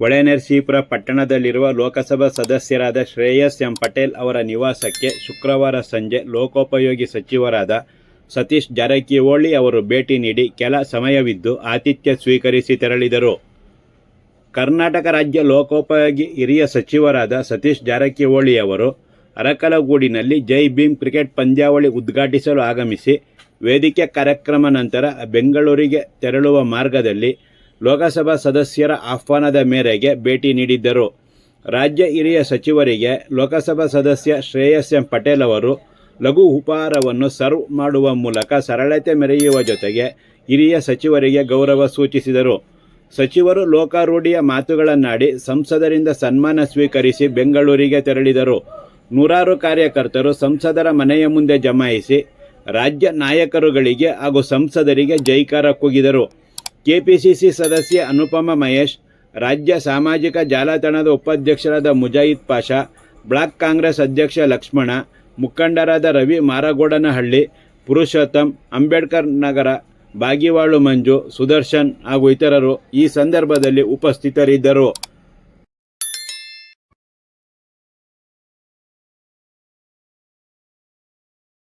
ಹೊಳೆನರಸೀಪುರ ಪಟ್ಟಣದಲ್ಲಿರುವ ಲೋಕಸಭಾ ಸದಸ್ಯರಾದ ಶ್ರೇಯಸ್ ಎಂ ಪಟೇಲ್ ಅವರ ನಿವಾಸಕ್ಕೆ ಶುಕ್ರವಾರ ಸಂಜೆ ಲೋಕೋಪಯೋಗಿ ಸಚಿವರಾದ ಸತೀಶ್ ಜಾರಕಿಹೊಳಿ ಅವರು ಭೇಟಿ ನೀಡಿ ಕೆಲ ಸಮಯವಿದ್ದು ಆತಿಥ್ಯ ಸ್ವೀಕರಿಸಿ ತೆರಳಿದರು. ಕರ್ನಾಟಕ ರಾಜ್ಯ ಲೋಕೋಪಯೋಗಿ ಹಿರಿಯ ಸಚಿವರಾದ ಸತೀಶ್ ಜಾರಕಿಹೊಳಿ ಅವರು ಅರಕಲಗೂಡಿನಲ್ಲಿ ಜೈ ಭೀಮ್ ಕ್ರಿಕೆಟ್ ಪಂದ್ಯಾವಳಿ ಉದ್ಘಾಟಿಸಲು ಆಗಮಿಸಿ ವೇದಿಕೆ ಕಾರ್ಯಕ್ರಮ ನಂತರ ಬೆಂಗಳೂರಿಗೆ ತೆರಳುವ ಮಾರ್ಗದಲ್ಲಿ ಲೋಕಸಭಾ ಸದಸ್ಯರ ಆಹ್ವಾನದ ಮೇರೆಗೆ ಭೇಟಿ ನೀಡಿದ್ದರು. ರಾಜ್ಯ ಹಿರಿಯ ಸಚಿವರಿಗೆ ಲೋಕಸಭಾ ಸದಸ್ಯ ಶ್ರೇಯಸ್ ಎಂ ಪಟೇಲ್ ಅವರು ಲಘು ಉಪಹಾರವನ್ನು ಸರ್ವ್ ಮಾಡುವ ಮೂಲಕ ಸರಳತೆ ಮೆರೆಯುವ ಜೊತೆಗೆ ಹಿರಿಯ ಸಚಿವರಿಗೆ ಗೌರವ ಸೂಚಿಸಿದರು. ಸಚಿವರು ಲೋಕಾರೂಢಿಯ ಮಾತುಗಳನ್ನಾಡಿ ಸಂಸದರಿಂದ ಸನ್ಮಾನ ಸ್ವೀಕರಿಸಿ ಬೆಂಗಳೂರಿಗೆ ತೆರಳಿದರು. ನೂರಾರು ಕಾರ್ಯಕರ್ತರು ಸಂಸದರ ಮನೆಯ ಮುಂದೆ ಜಮಾಯಿಸಿ ರಾಜ್ಯ ನಾಯಕರುಗಳಿಗೆ ಹಾಗೂ ಸಂಸದರಿಗೆ ಜೈಕಾರ ಕೂಗಿದರು. ಕೆಪಿಸಿಸಿ ಸದಸ್ಯ ಅನುಪಮ ಮಹೇಶ್, ರಾಜ್ಯ ಸಾಮಾಜಿಕ ಜಾಲತಾಣದ ಉಪಾಧ್ಯಕ್ಷರಾದ ಮುಜಾಯಿದ್ ಪಾಷಾ, ಬ್ಲಾಕ್ ಕಾಂಗ್ರೆಸ್ ಅಧ್ಯಕ್ಷ ಲಕ್ಷ್ಮಣ, ಮುಖಂಡರಾದ ರವಿ ಮಾರಗೋಡನಹಳ್ಳಿ, ಪುರುಷೋತ್ತಮ್, ಅಂಬೇಡ್ಕರ್ ನಗರ, ಬಾಗಿವಾಳು ಮಂಜು, ಸುದರ್ಶನ್ ಹಾಗೂ ಇತರರು ಈ ಸಂದರ್ಭದಲ್ಲಿ ಉಪಸ್ಥಿತರಿದ್ದರು.